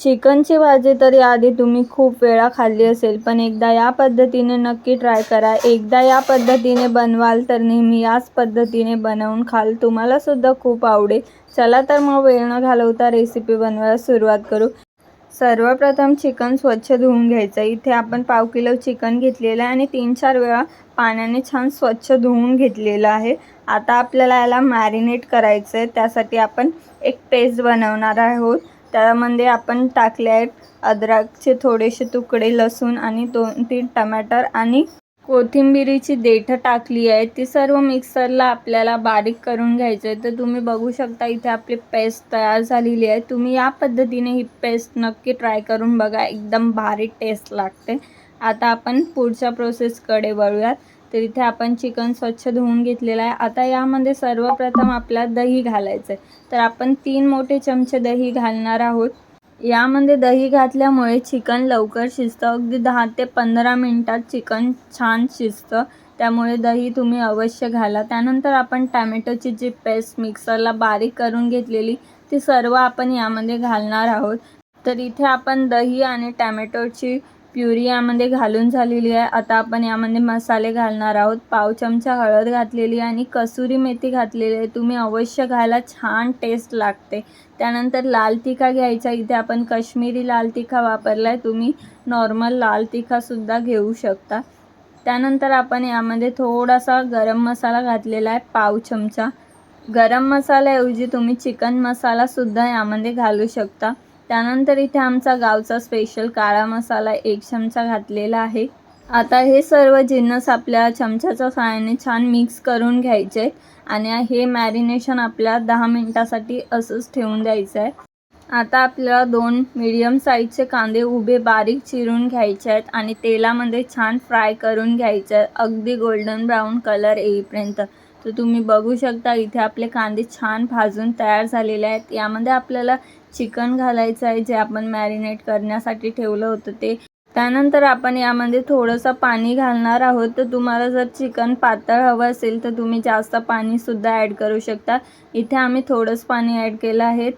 चिकनची भाजी तर याआधी तुम्ही खूप वेळा खाल्ली असेल पण एकदा या पद्धतीने नक्की ट्राय करा. एकदा या पद्धतीने बनवाल तर नेहमी याच पद्धतीने बनवून खाल. तुम्हालासुद्धा खूप आवडेल. चला तर मग वेळ न घालवता रेसिपी बनवायला सुरुवात करू. सर्वप्रथम चिकन स्वच्छ धुवून घ्यायचं. इथे आपण पाव किलो चिकन घेतलेलं आहे आणि तीन चार वेळा पाण्याने छान स्वच्छ धुवून घेतलेलं आहे. आता आपल्याला याला मॅरिनेट करायचं आहे त्यासाठी आपण एक पेस्ट बनवणार आहोत. त्यामध्ये आपण टाकले आहेत अद्रकचे थोडेसे तुकडे लसूण आणि दोन तीन टमाटर आणि कोथिंबिरीची देठं टाकली आहे. ती सर्व मिक्सरला आपल्याला बारीक करून घ्यायचं आहे. तर तुम्ही बघू शकता इथे आपली पेस्ट तयार झालेली आहे. तुम्ही या पद्धतीने ही पेस्ट नक्की ट्राय करून बघा. एकदम भारी टेस्ट लागते. आता आपण पुढच्या प्रोसेसकडे वळूयात. तर इथे आपण चिकन स्वच्छ धुवून घेतलेलं आहे. आता यामध्ये सर्वप्रथम आपला दही घालायचं आहे तर आपण तीन मोठे चमचे दही घालणार आहोत. यामध्ये दही घातल्यामुळे चिकन लवकर शिजतं. अगदी दहा ते पंधरा मिनटात चिकन छान शिजतं. त्यामुळे दही तुम्ही अवश्य घाला. त्यानंतर आपण टॅमॅटोची जी पेस्ट मिक्सरला बारीक करून घेतलेली ती सर्व आपण यामध्ये घालणार आहोत. तर इथे आपण दही आणि टॅमॅटोची प्युरी यामध्ये घालून झालेली आहे. आता आपण यामध्ये मसाले घालणार आहोत. पाव चमचा हळद घातलेली आहे आणि कसुरी मेथी घातलेली आहे. तुम्ही अवश्य घाला छान टेस्ट लागते. त्यानंतर लाल तिखा घ्यायचा. इथे आपण कश्मीरी लाल तिखा वापरला आहे तुम्ही नॉर्मल लाल तिखासुद्धा घेऊ शकता. त्यानंतर आपण यामध्ये थोडासा गरम मसाला घातलेला आहे. पाव चमचा. गरम मसाल्याऐवजी तुम्ही चिकन मसालासुद्धा यामध्ये घालू शकता. त्यानंतर इथे आमचा गावचा स्पेशल काळा मसाला एक चमचा घातलेला आहे. आता हे सर्व जिन्नस आपल्या चमच्याच्या सहाय्याने छान मिक्स करून घ्यायचे आणि हे मॅरिनेशन आपल्या दहा मिनटासाठी असंच ठेवून द्यायचं आहे. आता आपल्याला दोन मीडियम साईजचे कांदे उभे बारीक चिरून घ्यायचे आहेत आणि तेलामध्ये छान फ्राय करून घ्यायचे आहेत. अगदी गोल्डन ब्राऊन कलर येईपर्यंत. तर तुम्ही बघू शकता इथे आपले कांदे छान भाजून तयार झालेले आहेत. यामध्ये आपल्याला चिकन घालायचं आहे जे आपण मॅरिनेट करण्यासाठी ठेवलं होतं ते. त्यानंतर आपण यामध्ये थोडंसं पाणी घालणार आहोत. तर तुम्हाला जर चिकन पातळ हवं असेल तर तुम्ही जास्त पाणीसुद्धा ॲड करू शकता. इथे आम्ही थोडंच पाणी ॲड केलं आहे.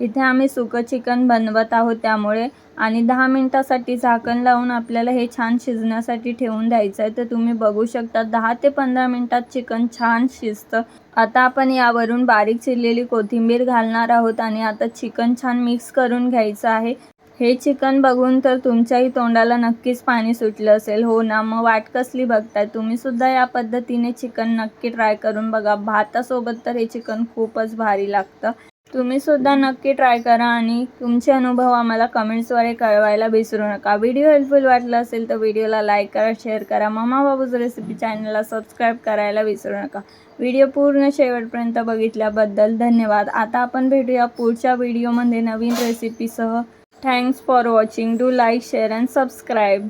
इथे आम्ही सुकं चिकन बनवत आहोत त्यामुळे. आणि दहा मिनटासाठी झाकण लावून आपल्याला हे छान शिजण्यासाठी ठेवून द्यायचं आहे. तर तुम्ही बघू शकता दहा ते पंधरा मिनटात चिकन छान शिजतं. आता आपण यावरून बारीक चिरलेली कोथिंबीर घालणार आहोत आणि आता चिकन छान मिक्स करून घ्यायचं आहे. हे चिकन बघून तर तुमच्याही तोंडाला नक्कीच पाणी सुटलं असेल. हो ना मग वाट कसली बघताय? तुम्हीसुद्धा या पद्धतीने चिकन नक्की ट्राय करून बघा. भातासोबत तर हे चिकन खूपच भारी लागतं. तुम्ही सुद्धा नक्की ट्राय करा आणि तुमचे अनुभव आम्हाला कमेंट्सद्वारे कळवायला विसरू नका. व्हिडिओ हेल्पफुल वाटला असेल तर व्हिडिओला लाईक करा शेअर करा. ममा बाबूज रेसिपी चॅनलला सबस्क्राईब करायला विसरू नका. व्हिडिओ पूर्ण शेवटपर्यंत बघितल्याबद्दल धन्यवाद. आता आपण भेटूया पुढच्या व्हिडिओमध्ये नवीन रेसिपीसह thanks for watching do like share and subscribe